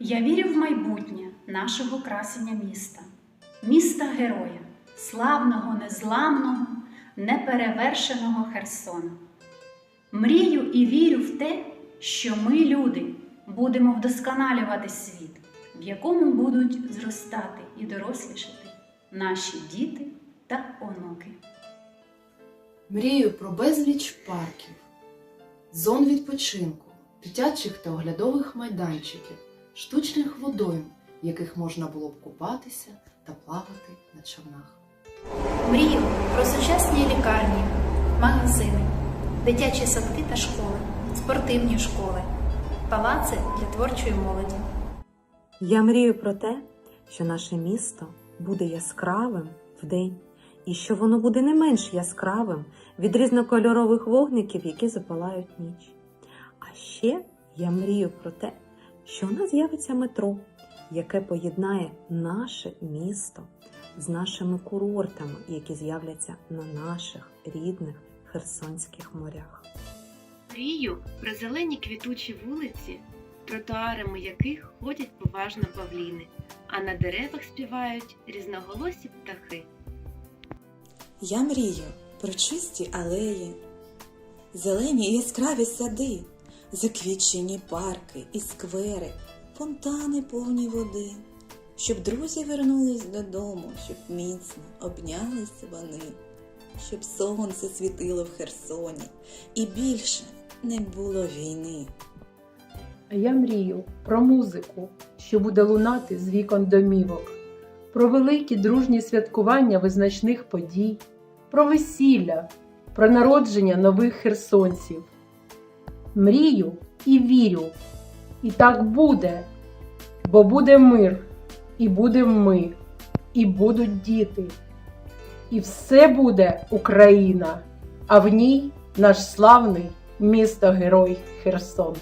Я вірю в майбутнє нашого красення міста, міста героя, славного, незламного, неперевершеного Херсона. Мрію і вірю в те, що ми, люди, будемо вдосконалювати світ, в якому будуть зростати і дорослішати наші діти та онуки. Мрію про безліч парків, зон відпочинку, дитячих та оглядових майданчиків, штучних водойм, в яких можна було б купатися та плавати на човнах. Мрію про сучасні лікарні, магазини, дитячі садки та школи, спортивні школи, палаци для творчої молоді. Я мрію про те, що наше місто буде яскравим вдень, і що воно буде не менш яскравим від різнокольорових вогників, які запалають ніч. А ще я мрію про те, що у нас з'явиться метро, яке поєднає наше місто з нашими курортами, які з'являться на наших рідних херсонських морях. Мрію про зелені квітучі вулиці, тротуарами яких ходять поважно павліни, а на деревах співають різноголосі птахи. Я мрію про чисті алеї, зелені і яскраві сади, заквітчені парки і сквери, фонтани повні води, щоб друзі вернулись додому, щоб міцно обнялися вони, щоб сонце світило в Херсоні і більше не було війни. А я мрію про музику, що буде лунати з вікон домівок, про великі дружні святкування визначних подій, про весілля, про народження нових херсонців. Мрію і вірю, і так буде, бо буде мир, і будемо ми, і будуть діти. І все буде Україна, а в ній наш славний місто-герой Херсон.